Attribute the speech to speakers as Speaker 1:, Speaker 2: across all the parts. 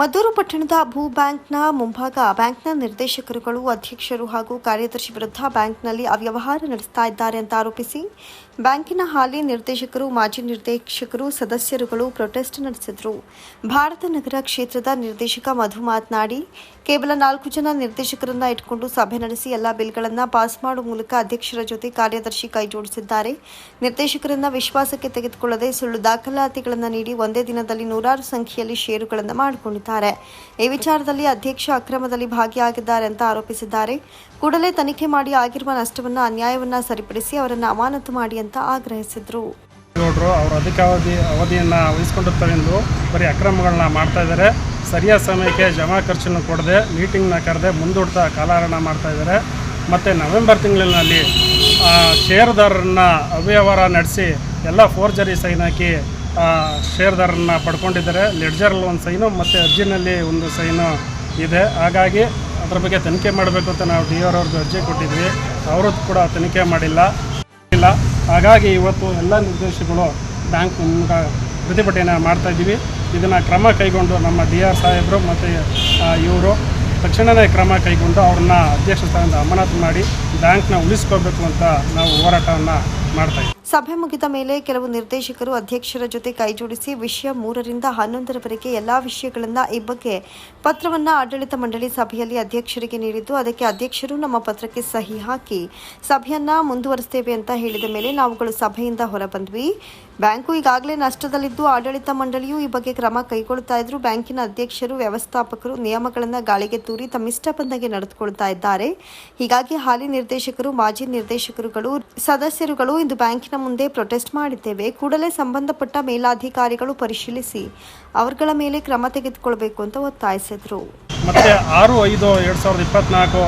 Speaker 1: ಮದ್ದೂರು ಪಟ್ಟಣದ ಭೂ ಬ್ಯಾಂಕ್ನ ಮುಂಭಾಗ ಬ್ಯಾಂಕ್ನ ನಿರ್ದೇಶಕರುಗಳು, ಅಧ್ಯಕ್ಷರು ಹಾಗೂ ಕಾರ್ಯದರ್ಶಿ ವಿರುದ್ಧ ಬ್ಯಾಂಕ್ನಲ್ಲಿ ಅವ್ಯವಹಾರ ನಡೆಸ್ತಾ ಇದ್ದಾರೆ ಅಂತ ಆರೋಪಿಸಿ, ಬ್ಯಾಂಕಿನ ಹಾಲಿ ನಿರ್ದೇಶಕರು, ಮಾಜಿ ನಿರ್ದೇಶಕರು, ಸದಸ್ಯರುಗಳು ಪ್ರೊಟೆಸ್ಟ್ ನಡೆಸಿದರು. ಭಾರತ ನಗರ ಕ್ಷೇತ್ರದ ನಿರ್ದೇಶಕ ಮಧು ಮಾತನಾಡಿ, ಕೇವಲ ನಾಲ್ಕು ಜನ ನಿರ್ದೇಶಕರನ್ನ ಇಟ್ಕೊಂಡು ಸಭೆ ನಡೆಸಿ ಎಲ್ಲ ಬಿಲ್ಗಳನ್ನು ಪಾಸ್ ಮಾಡುವ ಮೂಲಕ ಅಧ್ಯಕ್ಷರ ಜೊತೆ ಕಾರ್ಯದರ್ಶಿ ಕೈ ಜೋಡಿಸಿದ್ದಾರೆ. ನಿರ್ದೇಶಕರನ್ನ ವಿಶ್ವಾಸಕ್ಕೆ ತೆಗೆದುಕೊಳ್ಳದೆ ಸುಳ್ಳು ದಾಖಲಾತಿಗಳನ್ನು ನೀಡಿ ಒಂದೇ ದಿನದಲ್ಲಿ ನೂರಾರು ಸಂಖ್ಯೆಯಲ್ಲಿ ಷೇರುಗಳನ್ನು ಮಾಡಿಕೊಂಡಿದ್ದಾರೆ. ಈ ವಿಚಾರದಲ್ಲಿ ಅಧ್ಯಕ್ಷ ಅಕ್ರಮದಲ್ಲಿ ಭಾಗಿಯಾಗಿದ್ದಾರೆ ಅಂತ ಆರೋಪಿಸಿದ್ದಾರೆ. ಕೂಡಲೇ ತನಿಖೆ ಮಾಡಿ ಆಗಿರುವ ನಷ್ಟವನ್ನು, ಅನ್ಯಾಯವನ್ನ ಸರಿಪಡಿಸಿ ಅವರನ್ನು ಅಮಾನತು ಮಾಡಿ ಅಂತ ಆಗ್ರಹಿಸಿದ್ರು.
Speaker 2: ನೋಡ್ರು, ಅವರು ಅಧಿಕ ಅವಧಿ, ಅವಧಿಯನ್ನು ಎಂದು ಬರೀ ಅಕ್ರಮಗಳನ್ನ ಮಾಡ್ತಾ ಇದ್ದಾರೆ. ಸರಿಯಾದ ಸಮಯಕ್ಕೆ ಜಮಾ ಖರ್ಚನ್ನು ಕೊಡದೆ ಮೀಟಿಂಗ್ನ ಕರೆದೆ ಮುಂದೂಡ್ತಾ ಕಾಲಹರಣ ಮಾಡ್ತಾ ಇದ್ದಾರೆ. ಮತ್ತು ನವೆಂಬರ್ ತಿಂಗಳಿನಲ್ಲಿ ಷೇರುದಾರರನ್ನ ಅವ್ಯವಹಾರ ನಡೆಸಿ ಎಲ್ಲ ಫೋರ್ಜರಿ ಸೈನ್ ಹಾಕಿ ಷೇರುದಾರರನ್ನ ಪಡ್ಕೊಂಡಿದ್ದಾರೆ. ಲೆಡ್ಜರಲ್ಲಿ ಒಂದು ಸೈನು, ಮತ್ತು ಅರ್ಜಿನಲ್ಲಿ ಒಂದು ಸೈನು ಇದೆ. ಹಾಗಾಗಿ ಅದ್ರ ಬಗ್ಗೆ ತನಿಖೆ ಮಾಡಬೇಕು ಅಂತ ನಾವು ಡಿ ಆರ್ ಅವ್ರದ್ದು ಅರ್ಜಿ ಕೊಟ್ಟಿದ್ವಿ. ಅವರು ಕೂಡ ತನಿಖೆ ಮಾಡಿಲ್ಲ. ಇಲ್ಲ. ಹಾಗಾಗಿ ಇವತ್ತು ಎಲ್ಲ ನಿರ್ದೇಶಕರು ಬ್ಯಾಂಕ್ ಮೂಲಕ ಪ್ರತಿಭಟನೆ ಮಾಡ್ತಾಯಿದ್ದೀವಿ ಇದನ್ನು ಕ್ರಮ ಕೈಗೊಂಡು ನಮ್ಮ ಡಿ ಆರ್ ಸಾಹೇಬರು ಮತ್ತು ಇವರು ತಕ್ಷಣವೇ ಕ್ರಮ ಕೈಗೊಂಡು ಅವ್ರನ್ನ ಅಧ್ಯಕ್ಷ ಸ್ಥಾನದಿಂದ ಅಮಾನತು ಮಾಡಿ ಬ್ಯಾಂಕ್ನ ಉಳಿಸ್ಕೋಬೇಕು ಅಂತ ನಾವು ಹೋರಾಟವನ್ನು ಮಾಡ್ತಾ
Speaker 1: ಸಭೆ ಮುಗಿದ ಮೇಲೆ ಕೆಲವು ನಿರ್ದೇಶಕರು ಅಧ್ಯಕ್ಷರ ಜೊತೆ ಕೈಜೋಡಿಸಿ ವಿಷಯ ಮೂರರಿಂದ ಹನ್ನೊಂದರವರೆಗೆ ಎಲ್ಲಾ ವಿಷಯಗಳನ್ನ ಈ ಬಗ್ಗೆ ಪತ್ರವನ್ನ ಆಡಳಿತ ಮಂಡಳಿ ಸಭೆಯಲ್ಲಿ ಅಧ್ಯಕ್ಷರಿಗೆ ನೀಡಿದ್ದು, ಅದಕ್ಕೆ ಅಧ್ಯಕ್ಷರು ನಮ್ಮ ಪತ್ರಕ್ಕೆ ಸಹಿ ಹಾಕಿ ಸಭೆಯನ್ನ ಮುಂದುವರಿಸ್ತೇವೆ ಅಂತ ಹೇಳಿದ ಮೇಲೆ ನಾವುಗಳು ಸಭೆಯಿಂದ ಹೊರಬಂದ್ವಿ. ಬ್ಯಾಂಕು ಈಗಾಗಲೇ ನಷ್ಟದಲ್ಲಿದ್ದು, ಆಡಳಿತ ಮಂಡಳಿಯು ಈ ಬಗ್ಗೆ ಕ್ರಮ ಕೈಗೊಳ್ತಾ ಇದ್ರು. ಬ್ಯಾಂಕಿನ ಅಧ್ಯಕ್ಷರು, ವ್ಯವಸ್ಥಾಪಕರು ನಿಯಮಗಳನ್ನ ಗಾಳಿಗೆ ತೂರಿ ತಮ್ಮಿಷ್ಟ ಬಂದಂಗೆ ನಡೆದುಕೊಳ್ತಾ ಇದ್ದಾರೆ. ಹೀಗಾಗಿ ಹಾಲಿ ನಿರ್ದೇಶಕರು, ಮಾಜಿ ನಿರ್ದೇಶಕರುಗಳು, ಸದಸ್ಯರುಗಳು ಇಂದು ಬ್ಯಾಂಕಿನ ಮುಂದೆ ಪ್ರೊಟೆಸ್ಟ್ ಮಾಡಿದ್ದೇವೆ. ಕೂಡಲೇ ಸಂಬಂಧಪಟ್ಟ ಮೇಲಾಧಿಕಾರಿಗಳು ಪರಿಶೀಲಿಸಿ, ಅವರುಗಳ ಮೇಲೆ ಕ್ರಮ ತೆಗೆದುಕೊಳ್ಬೇಕು ಅಂತ ಒತ್ತಾಯಿಸಿದ್ರು.
Speaker 2: ಮತ್ತೆ ಆರು, ಐದು, ಎರಡು ಸಾವಿರದ ಇಪ್ಪತ್ನಾಲ್ಕು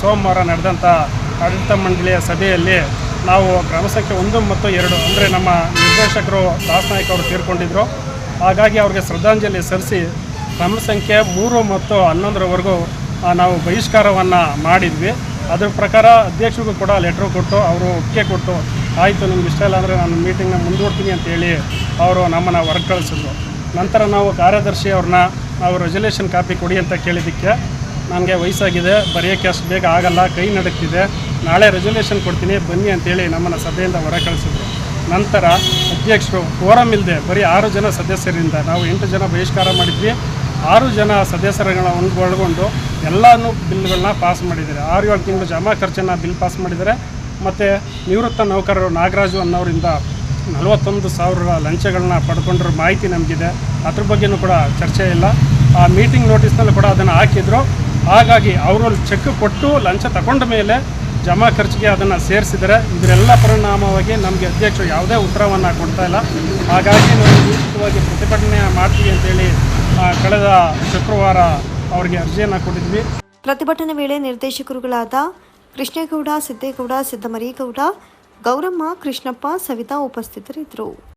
Speaker 2: ಸೋಮವಾರ ನಡೆದಂಥ ಆಡಳಿತ ಮಂಡಳಿಯ ಸಭೆಯಲ್ಲಿ ನಾವು ಕ್ರಮ ಸಂಖ್ಯೆ ಒಂದು ಮತ್ತು ಎರಡು, ಅಂದರೆ ನಮ್ಮ ನಿರ್ದೇಶಕರು ದಾಸ್ ನಾಯ್ಕ ಅವರು ತೀರ್ಕೊಂಡಿದ್ರು. ಹಾಗಾಗಿ ಅವ್ರಿಗೆ ಶ್ರದ್ಧಾಂಜಲಿ ಸಲ್ಲಿಸಿ ಕ್ರಮ ಸಂಖ್ಯೆ ಮೂರು ಮತ್ತು ಹನ್ನೊಂದರವರೆಗೂ ನಾವು ಬಹಿಷ್ಕಾರವನ್ನು ಮಾಡಿದ್ವಿ. ಅದರ ಪ್ರಕಾರ ಅಧ್ಯಕ್ಷರಿಗೂ ಕೂಡ ಲೆಟ್ರು ಕೊಟ್ಟು, ಅವರು ಒಪ್ಪಿಗೆ ಕೊಟ್ಟು ಆಯಿತು, ನಿಮ್ಗೆ ಇಷ್ಟ ಇಲ್ಲ ಅಂದರೆ ನಾನು ಮೀಟಿಂಗ್ನ ಮುಂದೂಡ್ತೀನಿ ಅಂತೇಳಿ ಅವರು ನಮ್ಮನ್ನು ಹೊರಗೆ ಕಳಿಸಿದ್ರು ನಂತರ ನಾವು ಕಾರ್ಯದರ್ಶಿ ಅವ್ರನ್ನ ನಾವು ರೆಸಲ್ಯೂಷನ್ ಕಾಪಿ ಕೊಡಿ ಅಂತ ಕೇಳಿದ್ದಕ್ಕೆ ನನಗೆ ವಯಸ್ಸಾಗಿದೆ ಬರೆಯೋಕ್ಕೆ ಅಷ್ಟು ಬೇಗ ಆಗಲ್ಲ, ಕೈ ನಡುಕ್ತಿದೆ. ನಾಳೆ ರೆಸಲ್ಯೂಷನ್ ಕೊಡ್ತೀನಿ, ಬನ್ನಿ ಅಂತೇಳಿ ನಮ್ಮನ್ನು ಸಭೆಯಿಂದ ಹೊರ ಕಳಿಸಿದ್ರು ನಂತರ ಅಧ್ಯಕ್ಷರು ಫೋರಮ್ ಇಲ್ಲದೆ ಬರೀ ಆರು ಜನ ಸದಸ್ಯರಿಂದ ನಾವು ಎಂಟು ಜನ ಬಹಿಷ್ಕಾರ ಮಾಡಿದ್ವಿ. ಆರು ಜನ ಸದಸ್ಯರುಗಳನ್ನ ಒಂದು ಒಳಗೊಂಡು ಎಲ್ಲನೂ ಬಿಲ್ಗಳನ್ನ ಪಾಸ್ ಮಾಡಿದ್ದಾರೆ. ಆರು ಏಳು ತಿಂಗಳು ಜಮಾ ಖರ್ಚನ್ನು ಬಿಲ್ ಪಾಸ್ ಮಾಡಿದ್ದಾರೆ. ಮತ್ತು ನಿವೃತ್ತ ನೌಕರರು ನಾಗರಾಜು ಅನ್ನೋರಿಂದ ನಲವತ್ತೊಂದು ಸಾವಿರ ಲಂಚಗಳನ್ನ ಪಡ್ಕೊಂಡಿರೋ ಮಾಹಿತಿ ನಮಗಿದೆ. ಅದ್ರ ಬಗ್ಗೆನೂ ಕೂಡ ಚರ್ಚೆ ಇಲ್ಲ. ಆ ಮೀಟಿಂಗ್ ನೋಟಿಸ್ನಲ್ಲಿ ಕೂಡ ಅದನ್ನು ಹಾಕಿದ್ರು. ಹಾಗಾಗಿ ಅವರು ಚೆಕ್ ಕೊಟ್ಟು ಲಂಚ ತಗೊಂಡ ಮೇಲೆ ಜಮಾ ಖರ್ಚಿಗೆ ಅದನ್ನು ಸೇರಿಸಿದರೆ. ಇದರೆಲ್ಲ ಪರಿಣಾಮವಾಗಿ ನಮಗೆ ಅಧ್ಯಕ್ಷರು ಯಾವುದೇ ಉತ್ತರವನ್ನು ಕೊಡ್ತಾ ಇಲ್ಲ. ಹಾಗಾಗಿ ನಾವು ನಿಶ್ಚಿತವಾಗಿ ಪ್ರತಿಭಟನೆ ಮಾಡ್ತೀವಿ ಅಂತೇಳಿ ಕಳೆದ ಶುಕ್ರವಾರ ಅವರಿಗೆ ಅರ್ಜಿಯನ್ನು ಕೊಟ್ಟಿದ್ವಿ.
Speaker 1: ಪ್ರತಿಭಟನೆ ವೇಳೆ ನಿರ್ದೇಶಕರುಗಳಾದ ಕೃಷ್ಣೇಗೌಡ ಸಿದ್ದೇಗೌಡ ಸಿದ್ದಮರಿಗೌಡ ಗೌರಮ್ಮ ಕೃಷ್ಣಪ್ಪ ಸವಿತಾ ಉಪಸ್ಥಿತರಿದ್ದರು.